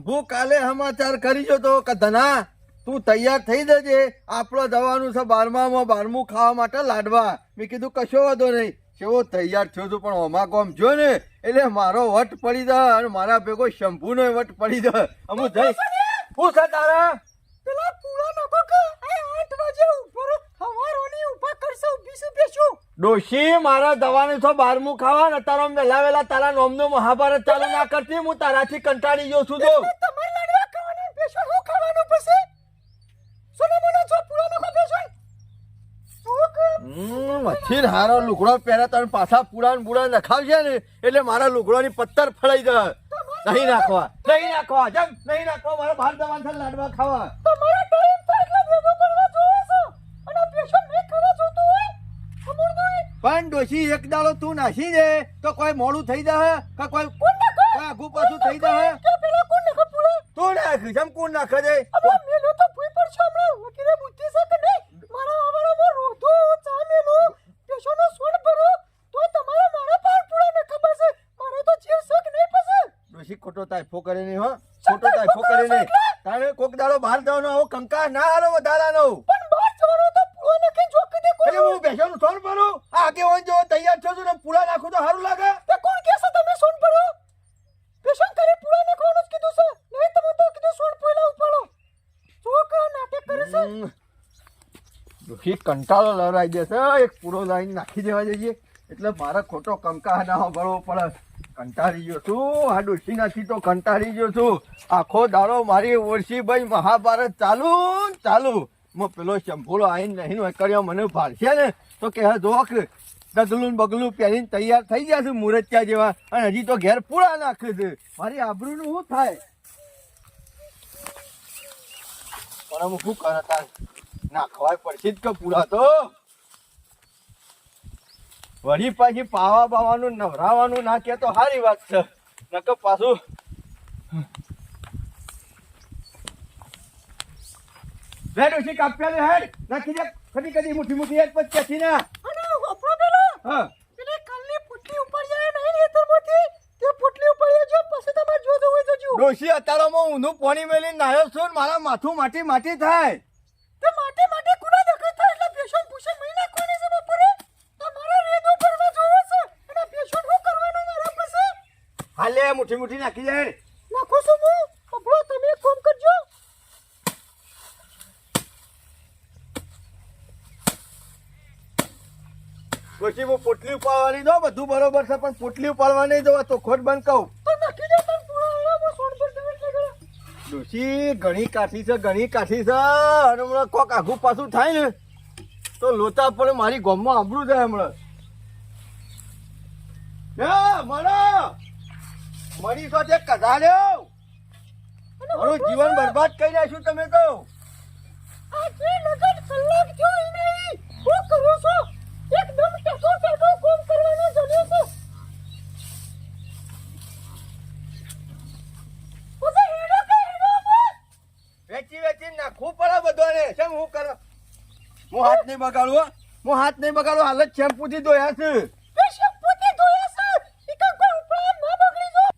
શંભુ કાલે સમાચાર કરી તો કે ધના તું તૈયાર થઈ જજે. આપણો જવાનું છે બારમામાં બારમું ખાવા માટે લાડવા. મેં કીધું કશો વાંધો નહીં. કેવો તૈયાર થયો છું પણ ઓમા કોમ જો ને એટલે મારો વટ પડી દે અને મારા ભેગો શંભુનો વટ પડી દે અમુ જઈશ હું છે તારા? પેલા પૂળા નકો કે? આ આઠ વાગે ઉપર. હવારોની ઊભા કરશે ઊભી બેસું? ડોશી મારા દવાની બારમું ખાવા ને તારો વેલા વેલા તારા નોમનો મહાભારત ચાલુ ના કરતી હું તારાથી કંટાળી ગયો છું તો તમારે લાડવા ખાવાના બેસું હું ખાવાનું પછી? સોના મોના જો પૂળા નકો બેસું. શું હમ, મચ્છીર હારો લુગડો પહેરે તને પાછા પૂરા ને બુડા નખાવશે ને એટલે મારા લુગડાની પત્તર ફળાઈ જાય. નહીં નાખવા નહીં નાખવા જમ નહીં નાખવા મારા બહાર જવાનું લાડવા ખાવા. તમારા પણ ડોશી એક દાડો તું નાસી દે તો કોઈ મોડું થઈ જાય કે કોઈ આગુ પાછું થઈ નકો તું નાખ જમ કોણ નાખ દે હવે મેલો તો ભૂઈ પર છે હમણાં. વકીલે બુદ્ધિ છે કે નહીં? મારા આવાળામાં રોધો ચા મેલો. પેશોનો સોડ ભરો. તો તમારે મારા પાર પૂરા ને ખબર છે. મારો તો જીવ નહીં ડોશી ખોટો તાઇફો કરે નહીં હો. ખોટો તાઇફો કરે નહીં. તારે કોક દાડો બહાર જવાનો આવો કંકા ના હારો વધારાનો. પણ બહાર જવાનો તો પૂરો ને કઈ જોક દે કોઈ એટલે હું બેસવાનું સોન ભરું હોય જો તૈયાર છો છું ને પૂરા નાખું તો સારું લાગે. તે કોણ કહે છે તમે? સોન પડો. પેશન કરી પૂરા નાખવાનું જ કીધું છે. નહીં તમે તો કીધું સોન પહેલા ઉપાડો. જોક નાટક કરે છે. દુખી કંટાળો લવરાઈ જશે એક પૂરો લાઈન નાખી દેવા જઈએ. એટલે મારે ખોટો કંકા ના ભરવો પડે. કંટાળી ગયો છું. આ ડોશીનાથી તો કંટાળી ગયો છું. આખો દાડો મારી ઓળશી ભાઈ મહાભારત ચાલુ ચાલુ. મેં પેલો શંભુલો આવીને નહીં કર્યો. મને ભાળશે ને. તો કે જોક ડગલું બગલું પહેરીને તૈયાર થઈ છે મુરતિયા જેવા, અને હજી તો ઘેર પૂરા નાખે છે. મારી આબરૂનું શું થાય? પણ આમ શું કરે તાર? ના ખવાય પડશે જ કે પૂરા તો. વળી પાછી પાવા બાવાનું, નવરાવાનું ના કે તો સારી વાત છે. નકર પાછું હેડ ઉસી કાપ્યા હેડ. નાખી દે. કદી કદી મુઠી મુઠી એક પછી ક્યાંથી ના. અને આપણો પેલો? હા. એટલે કાલની પુટલી ઉપર જાય નહીં નેતરમાંથી તે પુટલી ઉપર જો પછી તમારે જોજો હોય જોજો ડોશી અત્યારમાં ઊંધું પોણી મેલી નાયો છું મારા માથું માટી માટી થાય. તે માટે માટે કુડા દેખાય થાય? એટલે પેશન્ટ પૂછે મહિના કોને છે બપોરે? તમારે રેદો ભરવા જોવે છે. અને પેશન્ટ હું કરવાનો મારા પાસે? હાલે મુઠી મુઠી નાખી જાય. નાખો છું હું આપણો તમે એક કામ કરજો ડોશી હું પોટલી ઉપાડવાની દો બધું બરોબર છે પણ પોટલી ઉપાડવાની દો તો ખોટ બંધ કહું. ડોશી ઘણી કાઠી છે ઘણી કાઠી છે. અને હમણાં કોક આઘું પાછું થાય ને તો લોચા પણ મારી ગોમમાં આબરું જાય હમણાં. મળો સાથે કઢાડ્યો મારું જીવન બરબાદ કરી નાખ્યું તમે તો આ લગન કલાક થયો નહીં. શું કરો છો? એકદમ ટકો ટકો કામ કરવાનો જલ્યો છે. ઓછા હેડો કે હેડો વેચી વેચી નાખવું પડે બધાને. કેમ હું કર? હું હાથ નહીં બગાડું હો. હાથ નહીં બગાડું હાલ જ શેમ્પૂથી ધોયા છે. તે ધોયા છે?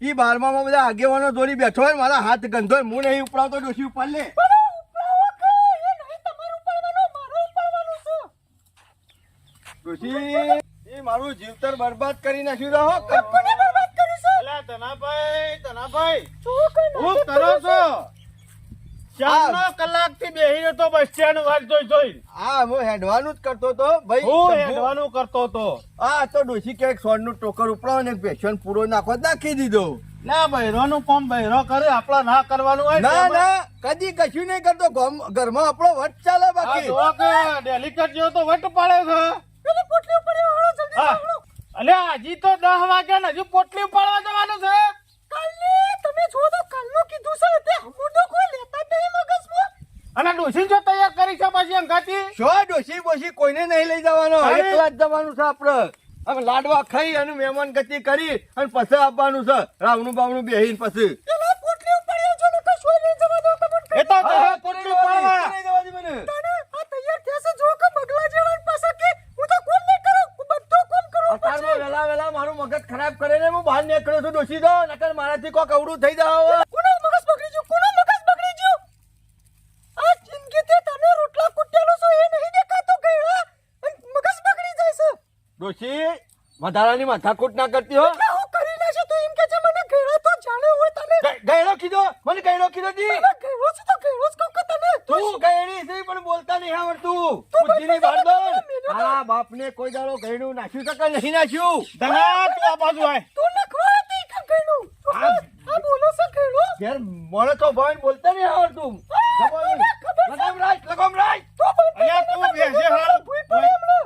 ઈ બારમાં બધા આગેવાનો દોરી બેઠો હોય મારા હાથ ગંધો મૂળ હું નહીં ઉપડાવતો ડોશી ઉપર લે પણ ઉપરાવો કે એ નહીં તમારું ઉપાડવાનું મારું ઉપાડવાનું છે ડોશી ઈ મારું જીવતર બરબાદ કરી નાખ્યું રહો કોને બરબાદ કર્યું છે. અલા ધનાભાઈ ધનાભાઈ હું કરો છો? છે? ચારનો કલાકથી બેહી રહ્યો બસ સ્ટેન્ડ વાત જોઈ જોઈ. હા હું હેડવાનું જ કરતો તો ભાઈ. હું હેડવાનું કરતો તો હા તો ડોશી કે સોનનું ટોકર ઉપડાવો ને એક પૂરો નાખો નાખી દીધો. ના બહેરોનું કોમ બહેરો કરે આપડા ના કરવાનું હોય ના ના કદી કશું નહીં કરતો. ઘરમાં આપણો વટ ચાલે બાકી. ડેલિકેટ જેવો તો વટ પાડે છે. પેલી પોટલી ઉપર એ જલ્દી હા. હાલો હજી તો દસ વાગ્યા ને હજુ પોટલી ઉપાડવા જવાનું છે. કાલે તમે જો તો કાલનું કીધું છે તે હમુડો કોઈ લેતા જ નહીં મગજમાં. અને ડોસી જો તૈયાર કરી છે પછી અંગાતી શો ડોશી બોશી કોઈને નહીં લઈ જવાનો? એકલા જ જવાનું છે આપડે હવે લાડવા ખાઈ અને મહેમાન ગતિ કરી અને પછી આવવાનું છે. રાવણું બાવણું બેહીને પછી. પોટલી એ તો ઉપાડવા. મને. તૈયાર જો કે બગલા જેવા પાછા મગજ ખરાબ કરે હું બહાર નીકળ્યો છું દોષી દો નકર મારાથી કોક અવડું થઈ જાવ કોનો મગજ બગડી ગયું? કોનો મગજ બગડી ગયું? આ જિંદગી તે રોટલા કુટેલો છો એ નહીં દેખાતો ગઈડા મગજ બગડી જાય છે. દોષી વધારાની માથાકૂટ ના કરતી હો. નાખ્યું કે નહીં નાખ્યું. ધના તું આ બાજુ આય. તું નખવા હતી કે આ આ બોલો છે ઘેરો ઘેર મળે તો ભાઈ બોલતા નહીં આવડતું. લગામ રાખ, લગામ રાખ. અહીંયા તું બેસે હાલ. ભૂઈ પડે હમણાં.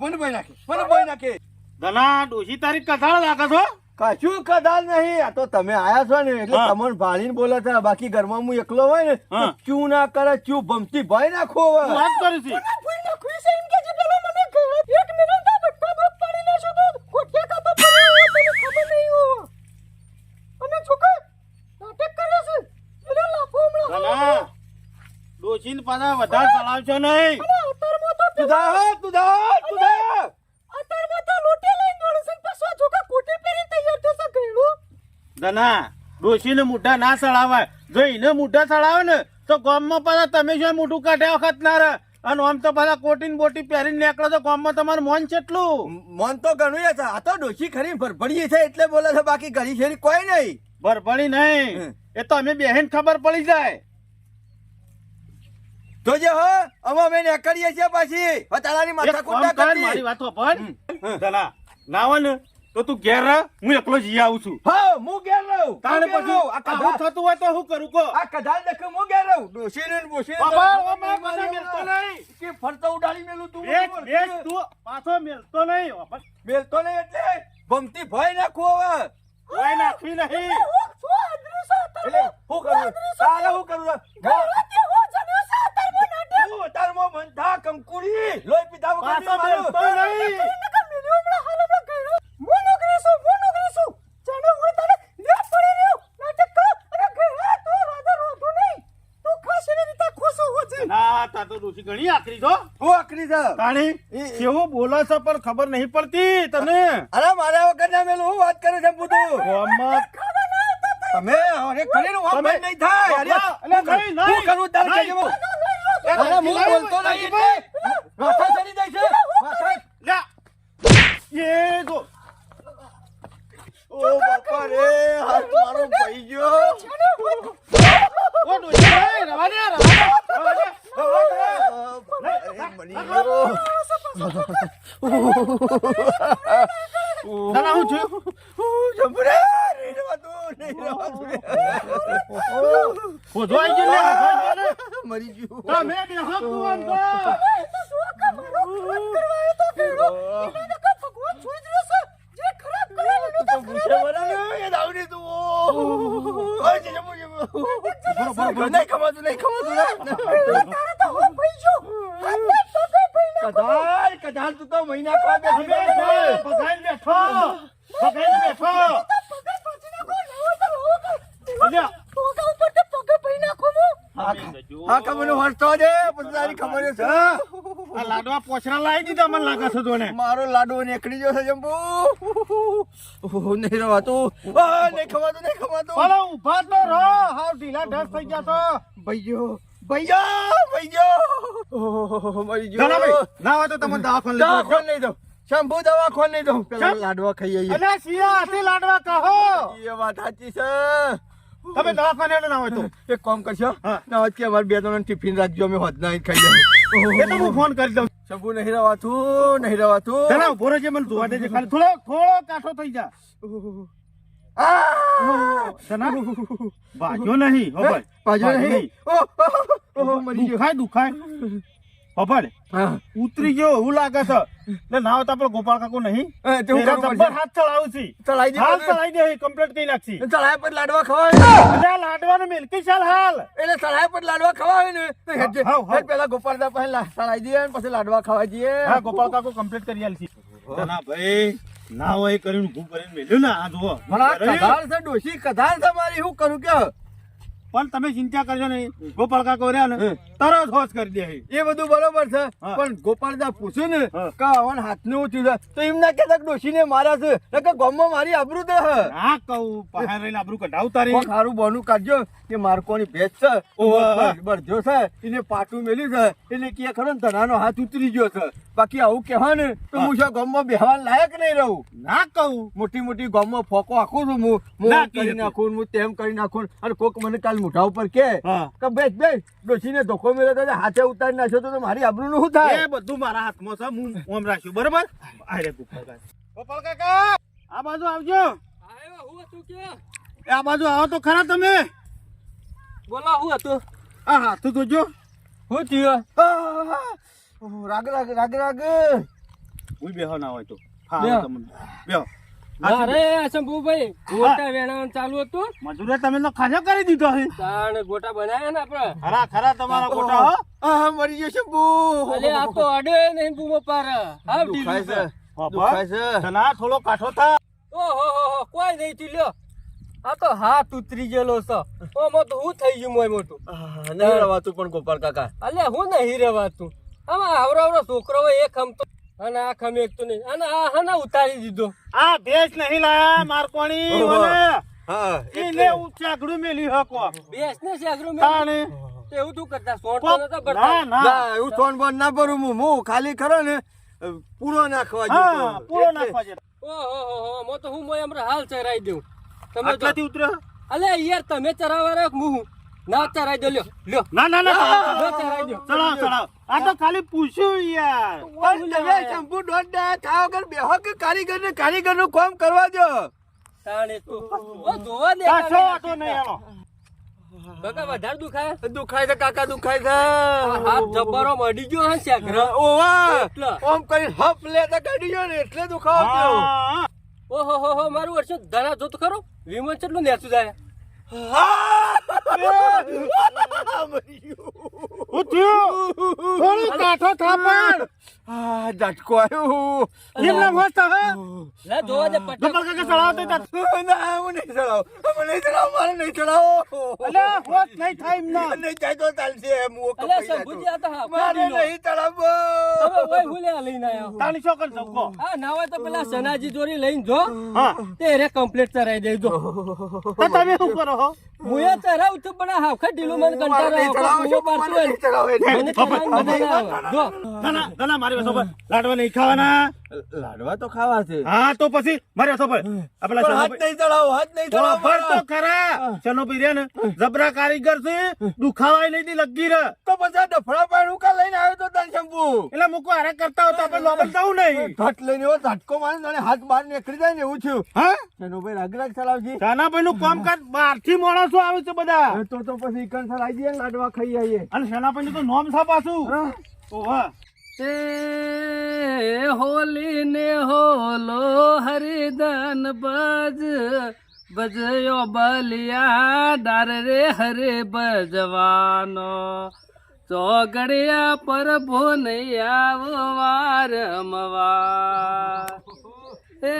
મને ભાઈ નાખે મને ભાઈ નાખે. ધના ડોશી તારી કથાળ લાગે છો? કશું કદાલ નહીં. આ તો તમે આયા છો ને એટલે. તમને ભાળીને બોલે છે બાકી ઘરમાં હું એકલો હોય ને ક્યુ ના કરે ક્યુ ભમતી ભાઈ નાખો વાત કરી છે. હમણાં પાછા વધારે ચલાવશો નહીં. તું જા, તું જા, તું જા. અતારમાં તો લોટે લઈને દોડે છે પાછો. આ કોટી પહેરીને તૈયાર થશે ઘેરો ધના ડોશીને મુઢા ના ચડાવાય જો એને મુઢા ચડાવે ને તો ગામમાં પાછા તમે શું મોઢું કાઢ્યા વખત ના રહે. અને આમ તો પાછા કોટીન બોટી પહેરીને નીકળો તો ગામમાં તમારું મોન કેટલું? મન તો ઘણું છે. આ તો ડોશી ખરી ભરભડીએ છે એટલે બોલે છે બાકી ઘણી શેરી કોઈ નહીં. ભરભળી નહીં. એ તો અમે બેહેન ખબર પડી જાય. તો જે હો અમે અમે નીકળીએ છીએ પાછી. તારાની કામ ના કર. મારી વાતો હમ. ધના નાવન તો તું ઘેર રહ હું એકલો જઈ આવું છું. હા હું ઘેર રહું તાણે પછી આ આવું થતું હોય તો શું કરું કો. આ કધા દેખ હું ઘેર રહું. ડોશીને ને બોશીને બાબા, ઓ મારી પાછા હવે. મેલતો નહીં. કે ફરતો ઉડાડી મેલું તું એક. બેસ, તું પાછો મેલતો નહીં. મેલતો નહીં એટલે ગમતી ભય નાખો હવે. કોઈ નાખવી નહીં. હું છે એટલે અતારમાં હું કરું તારે હું કરું? ઘેરો તે હો જન્યો છે અતારમાં નાટક હું અતારમાં મંથા કંકુડી. લોહી પીધા વગર પાછો મેલતો મારું. નહીં. નકર મિલ્યો હમણા હાલ હમણાં ગયો હું નોકરી છું હું નોકરી છું. જાણે હું તને લે પડી રહ્યો નાટક કર અને ઘેરા તો રાજા રોધું નહીં ખાસ એવી રીતે ખુશ હો ના તા તો ડોશી ઘણી આકરી છો હું. આકરી છે. તાણી એ- કેવું છે પણ ખબર નહીં પડતી તને. અરે મારા વગર ના મેલું હું વાત કરે છું બધું તમે અરે કરીને વાપ નહીં થાય. અરે નહીં, નહીં. હું કરું તારે નહીં. કહેજો. અરે હું બોલતો નહીં. માથા ચડી જાય છે. માથા. લ્યા. એ જો. ઓ બાપા રે હાથ મારો ભાઈ ગયો. ઓ ડોશી ભાઈ, રવા દે, રવા દે, મરી ગયું તને હું થયું? જબરે નહીં રહેવાતું, નહીં રહેવાતું. હોજો આઈ ગયો ને, હોજો આઈ ગયો ને. મરી ગયું તમે બેહો કુવાન તો. તો ભૂસે વળાને એ દાવડી તું. ઓય, જજે, જજે. નહીં ખવાતું, નહીં ખવાતું. કદાલ, કદાલ તું તો મહિના ખવા બેઠી જો, બેઠી. પગાઈને બેઠો. હા છે લાડવા છે મારો લાડુ નીકળી છે જંબુ નહીં રવાતું નહીં ખવાતું નહીં ખવાતું પણ ઊભા તો રહો. હાવ ઢીલા ઢસ થઈ ગયા તો ભઈયો ભઈયો ભઈયો મરી ગયો ચાલો ભાઈ ના હોય તો તમે દવાખાને લઈ દવા જાઓ. ખોલ નહીં દઉં શંભુ દવા ખોલ નહીં દઉં પેલા લાડવા ખાઈ આવીએ. અલ્યા શિયા હાથે લાડવા કહો. એ વાત સાચી છે. તમે દવાખાને ના હોય તો. એક કામ કરશો. ના હોય કે અમારે બે ત્રણ ટિફિન રાખજો અમે હોદના અહીં ખાઈ જાય એ તો હું ફોન કરી દઉં. શંભુ નહીં રવાતું નહીં રવાતું. ઊભો રહેજે મને જોવા દેજે. ખાલી થોડો થોડો કાઠો થઈ જા. આ નહીં હો નહીં? ઓહ, ઓહ, ઓહ, મરી ગયો. દુખાય દુખાય. હભાડ ઉતરી ગયો એવું લાગે છે. ને ના હોતા પણ ગોપાલ કાકો નહીં? હાથ ચલાવું છું. ચલાઈ દે હાલ ચલાઈ દે કમ્પ્લીટ કરી નાખશી. ચલાય પર લાડવા ખવાય. અલ્યા લાડવાનું મિલકી ચાલ હાલ એટલે ચલાય પર લાડવા ખવાય ને. હેડ પેલા ગોપાલદા પાસે ચલાઈ દઈએ પછી લાડવા ખવાય દઈએ હા ગોપાલ કાકો કમ્પ્લીટ કરી આલશી ના ભાઈ ના હોય કરીને ભૂ કરીને મેલ્યું ને આ જુઓ. મારા કધાર છે ડોશી કધાર છે મારી શું કરું કે? પણ તમે ચિંતા કરજો નહીં. ગોપાલકા કોર્યા ને તરત હોશ કરી દે એ બધું બરોબર છે. પણ ગોપાલદા પૂછ્યું ને કે કે હાથ ને ઊંચું છે તો એમના કહેતા કે ડોશીને માર્યા છે? એટલે ગોમમાં મારી આબરૂ તો હા કહું પહાડ રહીને આબરૂ કઢાવ તારી સારું બોનું કાઢજો કે મારકોની ભેજ છે. બરજો છે એને પાટું મેલ્યું છે એટલે કે ખરો ને તનાનો હાથ ઉતરી ગયો છે. બાકી આવું કહેવા ને તો હું. શું ગોમમાં બેહવા લાયક નહીં રહું? ના કહું. મોટી મોટી ગોમમાં ફોકો આખું છું હું. કરી નાખું હું તેમ કરી નાખું અને કોક મને કાલ મોઢા ઉપર કે? હા. કે બેસ બેસ. ડોશીને ધોકો મેળ્યો તો હાથે ઉતારી નાખ્યો તો મારી આબરૂનું શું થાય? એ બધું મારા હાથમાં છે હું ઓમ રાખ્યું બરોબર? આરે ગોપાલ કાકા. ગોપાલ કાકા! આ બાજુ આવજો. આયો હું હતું કે? આ બાજુ આવો તો ખરા તમે. બોલો હું હતું? આ હાથ જોજો હું થયો? રાગ રાગ રાગ રાગ. હું બેહો ના હોય તો. હા તમને. બેહો. અરે શંભુભાઈ ગોટા વેણાવાનું ચાલુ હતું. મજૂરે તમે તો ખાજો કરી દીધો છે. તાણ ગોટા બનાવ્યા ને આપણે. ખરા ખરા તમારા ગોટા હો. આ મરી ગયો શંભુ. અલે આ તો અડે નહીં બૂમો પાર. હાવ દુખાય છે. દુખાય છે. તના થોડો કાઠો થા. ઓહો હો હો કોઈ નહીં તું લ્યો. આ તો હાથ ઉતરી ગયેલો છે. ઓમાં તો હું થઈ ગયું મોય મોટું. નહીં રવાતું પણ ગોપાલ કાકા. અલે હું નહીં રવાતું. આમાં આવરો આવરો છોકરો હોય એક ખમતો અને આ ખમે એક તો નહીં. અને આ હના ઉતારી દીધો. આ ભેજ નહીં લાયા મારકોણી હા એને ઉચાગડું મેલી હકો ભેજ ને શેગરું મેલી? તાણે એવું તું કરતા સોટ તો કોક- ના ભરતા ના. ના એવું સોન બોન ના ભરું. હું હું ખાલી ખરો ને પૂરો નાખવા હા પૂરો નાખવા જો ઓહો હો હો મો તો હું મોય હમણાં હાલ ચરાઈ દઉં. તમે તો આટલાથી ઉતરો અલે યાર તમે ચરાવવા રહ્યો કે હું? ના ચરાઈ દો લ્યો. લ્યો. ના ના ના ચરાઈ દો ચડાવ ચડાવ આ તો ખાલી પૂછ્યું યાર. પણ તમે શંભુ દોઢ દાડા ખાવા વગર બેહો કે કારીગર ને કારીગરનું કામ કરવા દો? તાણે તું ઓ જોવા દે કાશો વાતો નહીં એનો? બકા વધારે દુખાય? દુખાય છે કાકા દુખાય છે. આ હાથ જબ્બરો મડી ગયો હે શેગર ઓવા. એટલે. ઓમ કરી હપ લે તો કાઢી ગયો ને એટલે દુખાવો થયો. ઓહો હો હો મારું વર્ષો ધરા જોત ખરો? વિમોચન કેટલું નેસું જાય! મરી ગયું. હું થયું થોડું કાઠો થા પણ! આ ઝટકો આવ્યો એમને મસ્ત હે લે જોવા દે પટક. ગોપાલ કાકા ચડાવ તો ના હું નહીં ચડાવ. હું નહીં ચડાવ મારે નહીં ચડાવો. અલે હોત નહીં થાય એમના નહીં જાય તો ચાલશે. એમ હું અલે કપાઈ આ તો હા મારે નહીં ચડાવવો. તમે ઓય હુલે લઈને આયો. તાણી શું કરી શકો આ ના હોય તો પેલા સનાજી દોરી લઈને જો. હા. તે રે કમ્પ્લીટ ચરાઈ દેજો. તો તમે શું કરો હો? એ ચરાવ છું પણ આ હાવખા ઢીલું મને કંટાળો આવે. ચડાવો ચડાવો. મને. જો. ના ના ના મારી વાતો પર લાડવા નહીં ખાવાના? લાડવા તો ખાવા છે. હા તો પછી મારી વાતો પર. આ હાથ નહીં ચડાવો હાથ નહીં ચડાવો ફર તો ખરા. શનોભાઈ રહ્યા ને જબરા કારીગર છે દુખાવાય નહીં લગી રે તો પછી ડફડા પાડ ઉકા લઈને આવ્યો તો તાર શંભુ? એટલે મૂકો હારે કરતા હોતા આપણે લોબલ જવું નહીં. ઘટ લઈને એવો ઝટકો મારે અને હાથ બહાર નીકળી જાય ને એવું થયું. હા? ચનો ભાઈ રાગ રાગ ચલાવજી. શાનાભાઈ નું કામકાજ બહારથી માણસો આવે છે બધા? તો તો પછી સર આવી જાય લાડવા ખાઈ આવીએ અને નું તો નોમ છે પાછું હા. ઓવા એ હોલી ને હોલો હરિદન બજ બજયો બલિયા ડાર રે હરે બજવાનો ચોગડિયા પર ભોનૈયા રમવા એ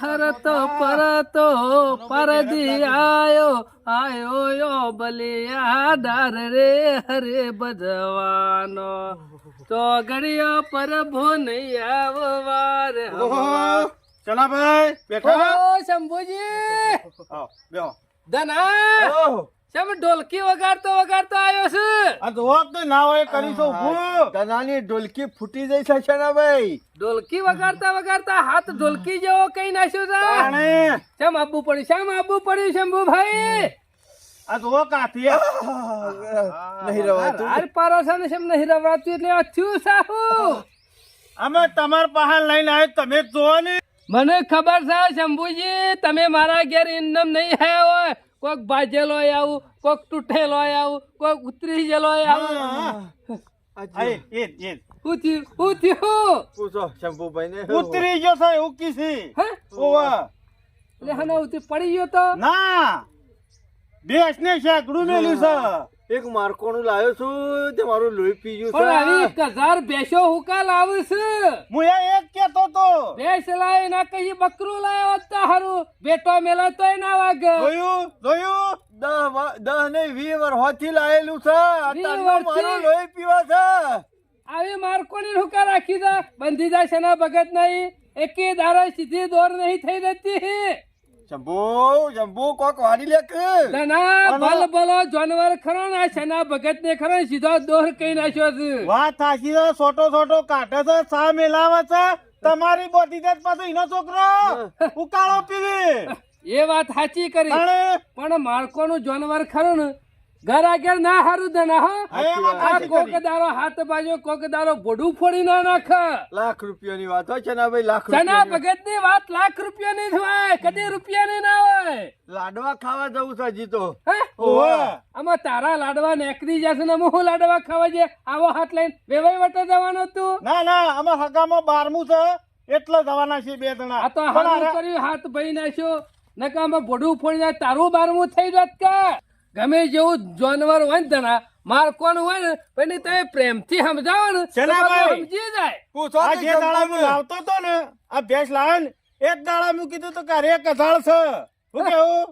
હરતો પરતો પરજી આયો આયો યો બલિયા ડાર રે હરે બજવાનો ચોગડિયા પર ભોનૈયા વાર ઓહો શાનાભાઈ બેઠા ઓ શંભુજી બેહો ધના શમ ઢોલકી વગાડતો વગાડતો આવ્યો છે? આ તો હોત તો ના હોય કરીશું ઊભું ગનાની ઢોલકી ફૂટી જઈ છે ને ભાઈ ઢોલકી વગાડતા વગાડતા હાથ ઢોલકી જેવો કઈ નાખ્યો છે? તાણે. શેમ આબુ પડ્યું? શેમ આબુ પડ્યું શંભુભાઈ? આ તો કાથી નહીં રવાતું. હાર પારો છે ને શેમ નહીં રવાતું એટલે થયું સાહુ? અમે તમાર પાસે લઈને આવ્યો તમે જ જોવો ને. મને ખબર છે શંભુજી તમે મારા ઘેર ઇન્દમ નહીં હે હોય. કોક ભાજેલો આવું કોક તૂટેલો આવું કોક ઉતરી ગયેલો આવું. ઉતરી ગયો છે એવું કીધી ઓવા. એટલે હનો ઉતરી પડી ગયો તો? ના. બેસ ને શેકડું મેલ્યું છે. એક મારકોનું લાવ્યો છું તે મારું લોહી પી ગયું પણ આવી છે કજાર બેસો હુકા લાવે છે? હું એ એક કેતો તો. ભેંસ લાવે ના કઈ બકરું લાવ્યો હોત તો હારું. બેટો મેલો તોય ના વાગે. જોયું જોયું? દહ વા- દહ ને વી વર્ષથી લાયેલું છે. મારું લોહી પીવા છે. આવી મારકોની હુકા રાખી દે બંધી જાય છે ના ભગત નહીં. એકે દારો સીધી દોર નહીં થઈ જતી. શંભુ શંભુ કોક વાળી લે કે. ધના ભલ ભલો જાનવર ખરો ના છના ભગત ને ખરો સીધો દોર કઈ નાખ્યો છે. વાત સાચી છે છોટો સોટો કાઢે છે સા મેલાવે છે તમારી બોધી જાત પાછો એનો છોકરો. ઉકાળો પીવી. એ વાત સાચી કરી. પણ પણ માળકોનું જાનવર ખરું ને ઘર આગળ ના હારું ધના હો. એ આ સાચી કોક કરી. દારો હાથ બાજુ કોકદારો બોડું ફોડી ના નાખ. લાખ રૂપિયાની વાત હોય છે ને ભાઈ લાખ ચના ભગતની વાત લાખ રૂપિયા ની થવાય કદી રૂપિયા ની ના હોય. લાડવા ખાવા જવું છે હજી તો. આમાં તારા લાડવા નેકરી જશે ને હું લાડવા ખાવા જે આવો હાથ લઈને વેવાઈ વટે જવાનો તું. ના ના આમાં હગામાં બારમું છે. એટલે જવાના છે બે જણા. આ તો હારું કર્યું હાથ ભાઈ નાખ્યો. નકા આમાં બોડું ફોડી જાય તારું બારમું થઈ જત કે. ગમે જેવું જાનવર હોય ને તને માર કોણ હોય ને પછી તમે પ્રેમથી સમજાવો ને સમજી જાય. પૂછો આ જે દાડા હું લાવતો તો ને આ ભેંસ લાવે ને એ જ દાડા મેં કીધું તો કે અરે કથાળ છે. શું કેવું?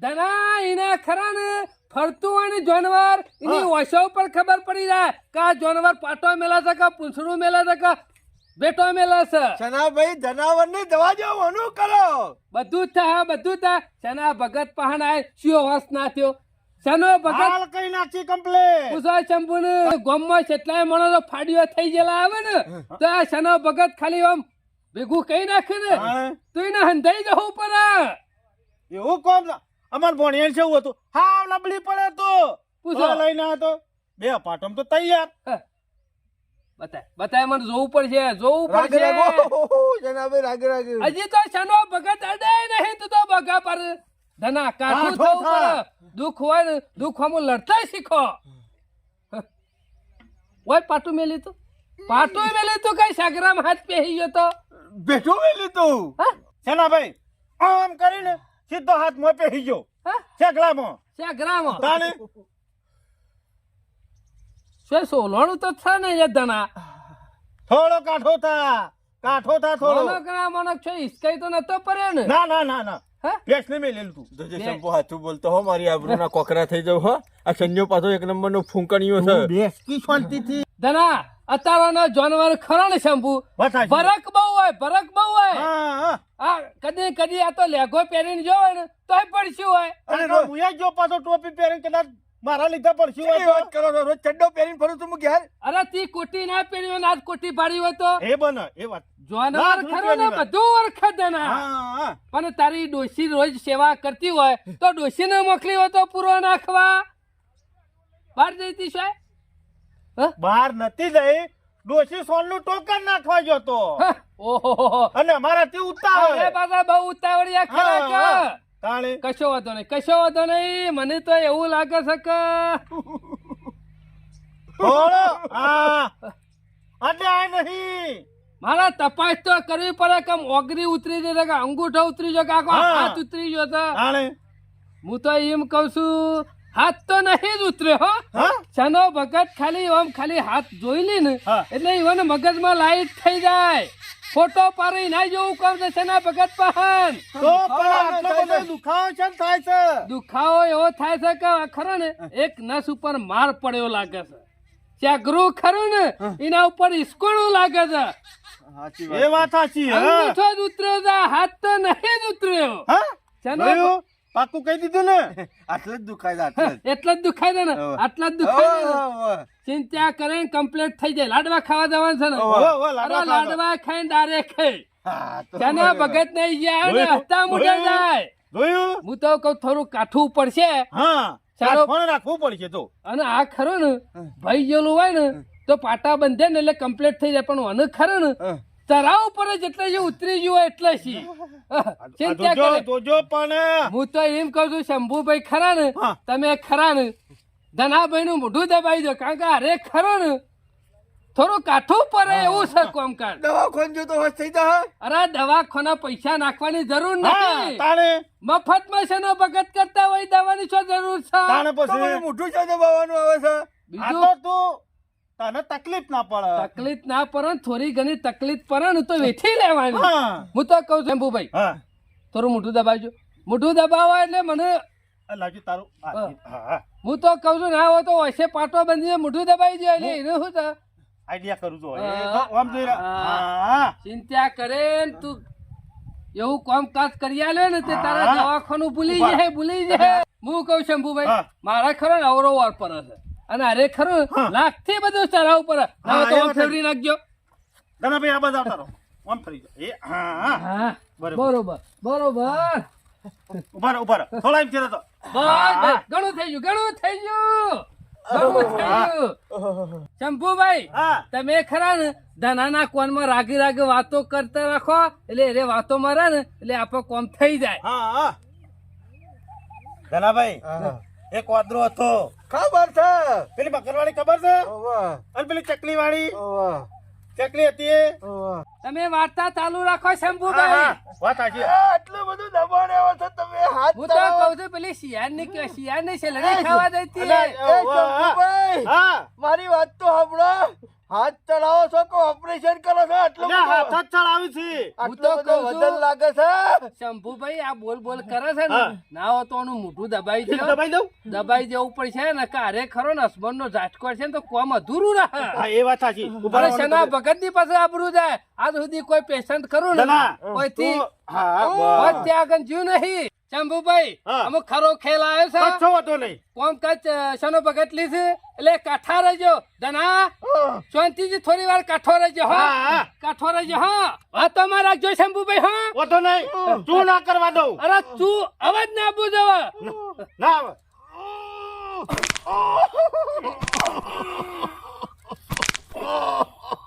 ધના એના ખરા ને ફરતું હોય ને જાનવર એની ઓછો ઉપર ખબર પડી જાય કે આ જાનવર પાટો મેલા છે કે પૂંછડું મેલા છે કે બેટો મેલા છે. શનાભાઈ જનાવર ને દવા જવાનું કરો. બધું જ થાય બધું થા થાય. શેના ભગત પહાણ આય શિયો વાસ ના થયો. શેનો હાલ કઈ નાખી કમ્પ્લેટ પૂછવા ચંપુને. ગોમમાં કેટલાય માણસો ફાડ્યો થઈ ગયેલા આવે ને તો આ શેનો ભગત ખાલી આમ ભેગું કઈ નાખે ને? તો એને હંધાઈ જવું પડે એવું કોમ અમાર ભણિયલ છે એવું હતું. હા લબડી પડે તો. પૂછો. લઈને હતો તો. બે પાટમ તો તૈયાર. બતાય બતાય મને જોવું પડશે જોવું પડશે. રાગો. રાગે રાગે. હજી તો શેનો ભગત અડાય નહીં તું તો બગા પર. ધના કાઠું થવું પડે. દુઃખ હોય ને દુઃખ હમું લડતા શીખો. ઓય પાટું મેલી તું. પાટું મેલી તું કઈ સાગરામ હાથ પહેરી ગયો તો? બેઠો મેલી તું. હા? શેના ભાઈ આમ કરીને સીધો હાથ મોં પહેરી ગયો. હા? શેકલામાં સાગરામ તાને શું સોલણું તો છે ને એ ધના? થોડો કાઠો થા. કાઠો થા થોડો. કાઠો મને છે છો ઈસકાઈ તો નતો પડ્યો ને? ના ના ના ના. ભેંસ ને મેલેલું તું જોજે. શંભુ સાચું બોલતો હો મારી આબરૂના કોકરા થઈ જાવ હો. આ સંજો પાછો એક નંબર નો ફૂંકણીયો છે. બેસકી શાંતિથી. ધના અતારાનો જાનવર ખરો ને શંભુ? ભરક બહુ હોય ભરક બહુ હોય. હા હા. આ કદી કદી આ તો લેગો પહેરીને જોવે ને તોય પડશું હોય. અરે તો મુયા જો પાછો ટોપી પહેરીને કદાચ મારા લીધા પડશું હોય વાત કરો રોજ ચડ્ડો પહેરીને ફરું છું હું ઘેર? અરે તી કોટી ના પહેરી હોય આજ કોટી પાડી હોય તો તો? એ બને એ વાત. જાનવર ખરું ને બધું ઓળખે હા પણ તારી ડોશી રોજ સેવા કરતી હોય તો ડોશીને મોકલી હોય તો પૂરો નાખવા. બહાર જઈતી છે બહાર નથી જઈ. ડોશી સોનનું ટોકન નાખવા ગયો તો. ઓહો અને અમારાથી ઉતાવળ. અરે બાબા બહુ ઉતાવળિયા ખરા કે? કશો વાંધો નહીં કશો વાંધો નહીં. મને તો એવું લાગે છે કે થોડો આ આ નહીં. મારા તપાસ તો કરવી પડે કે ઓગરી ઉતરી જાય કે અંગૂઠો ઉતરી જાય કે આખો હાથ ઉતરી ગયો તો હું તો એમ કઉ છું હાથ તો નહીં જ ઉતર્યો હો. ચનો ભગત ખાલી આમ ખાલી હાથ જોઈ લે ને એટલે ઈવન મગજમાં લાઈટ થઈ જાય. ફોટો પાડી ના જોવું કામ છે સના ભગત પહન. તો પણ આટલો બધો દુખાવો છે થાય છે? દુખાવો એવો થાય છે કે ખરો ને એક નસ ઉપર માર પડ્યો લાગે છે. ત્યાં ગૃહ ખરું ને એના ઉપર ઈસ્કોણું લાગે છે. એ વાત સાચી અંગૂઠો જ ઉતર્યો હાથ તો નહીં જ ઉતર્યો હા પાકું કહી દીધું ને? આટલા જ દુખાય એટલા જ દુખાય ને? આટલા જ દુખાય. ચિંતા કરે કમ્પ્લીટ થઈ જાય. લાડવા ખાવા જવાનું છે ને? લાડવા ખાઈને દારે ખાઈ તને ભગત નહીં જાય ને જોયું? હસતા મોઢે જાય. જોયું હું તો કઉ થોડું કાઠું પડશે. હા ચાલો. રાખવું પડશે તો અને આ ખરો ને ભાઈ ગયેલું હોય ને તો પાટા બંધે ને એટલે કમ્પ્લીટ થઈ જાય. પણ અને ખરે ને. તરાવ ઉપર જ એટલે જે ઉતરી ગયું હોય એટલે છે ચિંતા કરે? જોજો પણ. હું તો એમ કહું છું શંભુભાઈ ખરા ને તમે ખરા ને. ધનાભાઈ નું મોઢું દબાઈ દો કારણ કે અરે ખરો ને થોડું કાઠું પડે એવું છે કોમકાજ દવાખાન જો તો હોશ થઈ જા. અરે દવાખાના પૈસા નાખવાની જરૂર નથી. તાણે. મફતમાં શેનો ભગત કરતા હોય દવાની શું જરૂર છે? તાણે પછી. મોઢું છે દબાવવાનું આવે છે? બીજું? તો તું તને તકલીફ ના પડે. તકલીફ ના પડે થોડી ઘણી તકલીફ પડે ને તો વેઠી લેવાની હું. તો કહું છું શંભુભાઈ થોડું મોઢું દબાવજો. મોઢું દબાવવા એટલે મને તારું હા. તો કહું છું ના હોય તો વચ્ચે પાટો બંધીને દબાઈ જાય એટલે એને શું આઈડિયા કરું છું. તો આમ જોઈ રહ્યા. હા. હા. ચિંતા કરે ને તું. એવું કામ કાજ કરી આલે ને તે તારા દવાખાનું ભૂલી જાય ભૂલી જાય. હું. કહું શંભુભાઈ મારા ખરો ને અવરો વાર પર છે. અને અરે ખરું લાખથી બધું તારા ઉપર ફેરવી નાખજો. ધનાભાઈ આ બધા આવતા રહો ફરી એ હા હા. હા બરોબર. બરોબર બરોબર. ઊભા ઊભા થોડા એમ ફેરો તો. બસ બસ. ઘણું થઈ ગયું ઘણું થઈ ગયું. ઘણું થઈ ગયું. શંભુભાઈ તમે ખરા ને? ધનાના કોનમાં રાગી રાગી વાતો કરતા રાખો. એટલે એ વાતો મારે ને એટલે આપણો કોમ થઈ જાય. હા હા. ધનાભાઈ એક વાદરો હતો. ખબર છે? પેલી મકરવાળી ખબર છે? અને પેલી ચકલી વાળી ચકલી હતી એ. તમે વાર્તા ચાલુ રાખો શંભુભાઈ. વાત સાચી. આટલું બધું દબાણ એવો છે તમે હાથ હું તો કહું છું પેલી શિયાળની કે શિયાળની સેલરી ખાવા દેતી અલા, હા. મારી વાત તો સાંભળો. હાથ ચડાવો છો કે ઓપરેશન કરો છો? આટલું એટલે હાથ જ ચડાવી છે. હું તો કહું વજન લાગે છે? શંભુભાઈ આ બોલ બોલ કરે છે ને. ના હો તો આનું મોઢું દબાઈ દો દબાઈ દઉં? દબાઈ જવું પડશે ને કારે ખરો ને હસબન્ડ નો ઝાટકો છે ને તો કોમ અધૂરું રહે. હા એ વાત સાચી. ઊભા શના ભગતની પાસે આબરૂ જાય? આજ સુધી કોઈ પેશન્ટ ખરું ને? કોઈ થી હા બસ. ત્યાં આગળ જીવ નહીં. શંભુભાઈ હા. અમુક ખરો ખેલ આવ્યો છે? કચ્છો હતો નહીં. કોમ કચ્છ શનો ભગત લીસ છે? એટલે કાઠા રહેજો. ધના શાંતિથી થોડી વાર કાઠો રહેજો હા, હા હા. કાઠો રહેજો હા. વાતો માં રાખજો શંભુભાઈ હા. હતો નહીં. તું ના કરવા દઉં. અરે તું અવાજ ના આપું જવા ના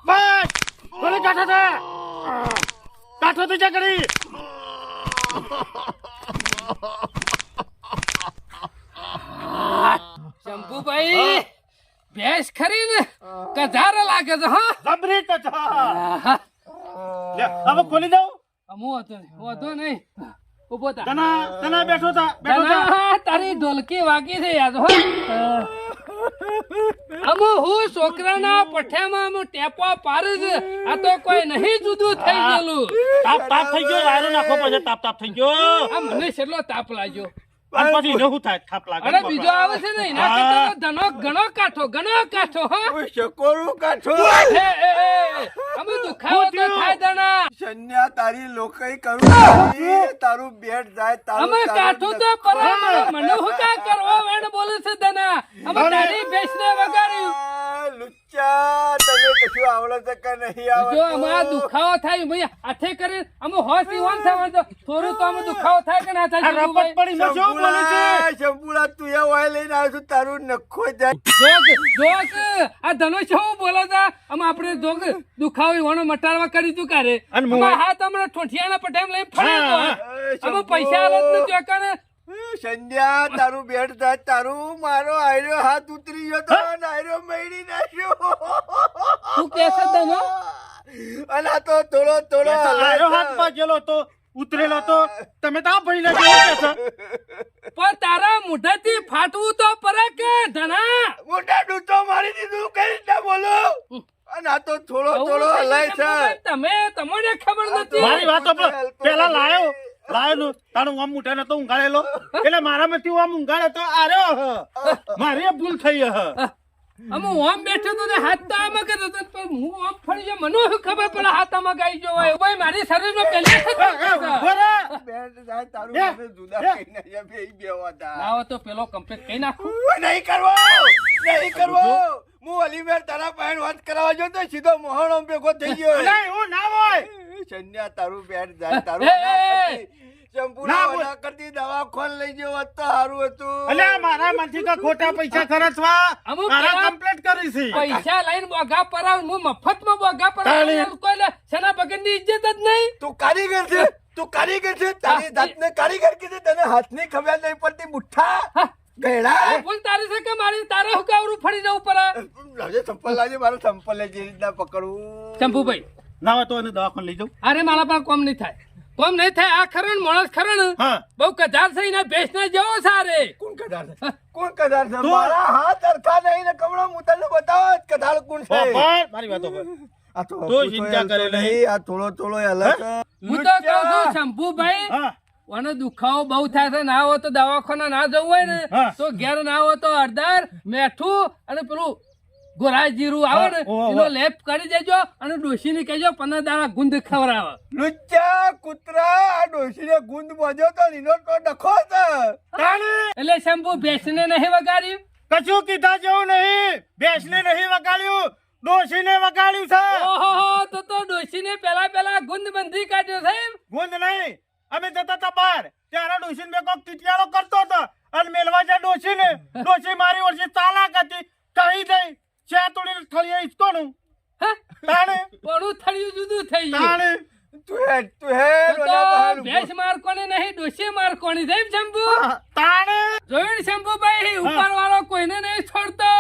બસ. બોલે કાઠો છે. કાઠો તો ચકડી શંભુભાઈ ભેંસ ખરી ને કધારે લાગે છે હા? જબરી. આહા. લે, હવે ખોલી દઉં? અમુ હતો હતો નહીં. ઊભો તા તના તના બેઠો તા બેઠો તા તારી ઢોલકી વાગી છે યાર હો. અમુ હું છોકરાના પઠ્યામાં અમો ટેપો પારે છે આ તો કોઈ નહીં જુદું થઈ ગયેલું. તાપ તાપ થઈ ગયો વાયરો નાખો પછી તાપ તાપ થઈ ગયો. આ મને છેલ્લો તાપ લાગ્યો. પછી એને શું થાય થાપ લાગે અરે બીજો આવે છે ને એના કરતા ધનો ઘણો કાઠો ઘણો કાઠો હા. ઓય, કાઠો. એ, એ, એ, દુખાવો તો થાય ધણા શન્યા તારી લોકઈ કરું તારું બેટ જાય તારું અમે કાઠું તો. પરામણ મને હું કા કરવો વેણ બોલે છે ધના અમે તારી બેસને વગાડ્યું. આ, તને કશું આવડે કે નહીં જો આવડતું? દુખાવો થાય ભાઈ હાથે કરી અમે હોશ ઈવન થવા દો થોડું તો અમે દુખાવો થાય કે ના થાય આ રપટ શંભુભાઈ? પડી બોલે છે શંભુલા, શંભુલા, તું એ વાય લઈને આવ્યો તારું નખો જાય જોક જોક આ ધનો શું બોલે છે અમે આપણે જોક દુખાવો ઈવાનો મટાડવા કરી તું કારે અને મું- અમારા હાથ ઠોઠિયાના પટેમ લઈ ફરે અમે પૈસા. સંધ્યા તારું બેડ થાય તારું મારો આયરો હાથ ઉતરી ગયો તો આયરો મેળી નાખ્યો. શું કે છે ધનો અલા તો થોડો થોડો આયરો હાથ ગયેલો તો ઉતરેલો તો તમે તા આ ભાઈને કે છે? પણ તારા મોઢાથી ફાટવું તો પરે કે ધના મોટા ડૂચો મારી દીધું કઈ ના બોલો? અને આ તો થોડો થોડો હલાય છે. તમે તમને ખબર નથી. મારી વાતો પેલા લાયો. લાયો નું. તારું આમ મુઠા નતો ઊંઘાડેલો એટલે મારામાંથી માંથી આમ ઊંઘાડે તો આર્યો હ. મારી ભૂલ થઈ હ. અમે ઓમ બેઠો તો હાથ તો આમાં કરતો હતો પણ હું ઓમ ફરી ગયો. મને શું ખબર પડે હાથ આમાં ગાઈ ગયો હોય? ભાઈ મારી શરીરમાં પહેલી ઊભો રહે. બેટ જાય તારું મને જુદા બે બેવા તા પેલો કમ્પ્લીટ કઈ નાખું. નહીં કરવો! નહીં કરવો! હું અલીમેર તારા પાસે વાત કરાવવા જો તો સીધો મોહણ ભેગો થઈ ગયો. ના હોય. સંન્યા તારું બેટ જાય તારું એ, ના એ, કરતી. ના સંપૂર્ણ કરતી દવા ખોલ લઈ ગયો હોત તો સારું હતું. અલ્યા મારા માંથી તો ખોટા પૈસા ખર્ચવા. અમુક મારા પેલા- કરી છે. પૈસા લઈને બોગા પરાવ હું મફતમાં બોગા પરાવ કોઈ લે બગનની ઇજ્જત જ નહીં? તું કારીગર છે તું કારીગર છે તારી. જાતને કારીગર કીધી તને હાથની ખબર નહીં પડતી મુઠ્ઠા હા, ગયડા ભૂલ તારી છે કે મારી? તારે હું કાવરું ફરી જવું પડે લાવજે ચંપલ લાવજે મારે ચંપલ લે જે રીતના પકડવું ચંપુભાઈ ના તો એને દવાખાને લઈ જાઉં. અરે મારા પાસે કોમ નહીં થાય. કોમ નહીં થાય આ ખરો માણસ ખરો બહુ કજાર છે એના ભેંસ ના જેવો સારે કોણ કદાર છે? કોણ કદાર છે? મારા હાથ અરખા નહીં ને કમળો હું તને બતાવો જ કોણ છે? મારી વાતો પર. આ તો તું ચિંતા કરે નહીં. નહીં, આ થોડો થોડો છે. હું તો કહું છું શંભુભાઈ અને દુખાવો બહુ થાય છે ના હોય તો દવાખાના ના જવું હોય ને તો ઘેર ના હોય તો અડધાર મેઠું અને પેલું ગોરા જીરું આવે ને એનો લેપ કરી દેજો અને ડોશીને કહેજો પંદર દાડા ગુંદ ખવડાવે. લુચ્ચા કૂતરા આ ડોશીને ગુંદ બોજો તો નીનો તો ડખો છે. એટલે શંભુ ભેંસને નહીં વગાડ્યું? કશું કીધા જેવું નહીં. ભેંસને નહીં વગાડ્યું ડોશીને વગાડ્યું છે. ઓહો તો તો ડોશીને પેલા પેલા ગુંદ બંધી કાઢ્યો સાહેબ ગુંદ નહીં. અમે જતા હતા બહાર ત્યારે ડોશીને બે કોક ટીટિયાળો કરતો હતો. અને મેલવા જાય ડોશીને ડોશી મારી વર્ષે તાલાક હતી. કહી દઈ ચા તોડી થળીએ ઈચકોનું હે? તાણે? પડું થળિયું જુદું થઈ ગયું. તાણે? તું હે તું હે તો ભેસ માર કોને નહીં મારકોની નહીં કોની સાહેબ શંભુ? તાણે? જોઈન શંભુ ભાઈ ઉપર વાળો કોઈને નહીં છોડતો.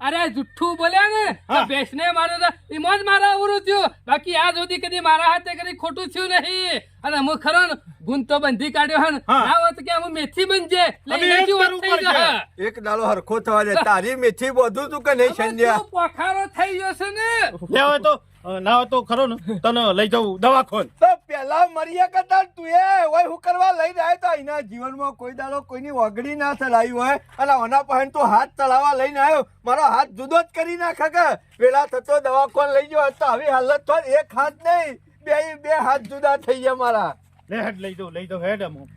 અરે જુઠ્ઠું બોલ્યા ને? તો. ભેંસને માર્યો એમાં જ મારા અવરું થયું. બાકી આ સુધી કદી મારા હાથે કદી ખોટું થયું નહીં. અને હું ખરો ને ગુણ તો બંધી કાઢ્યો હન. હા. ના હોત કે હું મેથી બનજે વાત. એક દાડો હરખો થવા દે. તારી મેથી બધું તું કે નહીં સંજ્યા પોખારો થઈ ગયો છે ને. લે તો ના તો ખરો ને. તને લઈ જાઉં દવાખોન. તો પેલા મર્યા કરતા તું એ હોય હું કરવા લઈને જાય તો એના જીવનમાં કોઈ દાડો કોઈની વગડી ના ચલાવી હોય. અને ઓના પહેન તું હાથ ચલાવવા લઈને આવ્યો મારો હાથ જુદો જ કરી નાખે કે. પેલા થતો દવાખાન લઈ ગયો તો આવી હાલત તો એક હાથ નહીં. બે બે હાથ જુદા થઈ ગયા મારા. લે હેડ લઈ જાઉં લઈ જાઉં હેડ અમુક.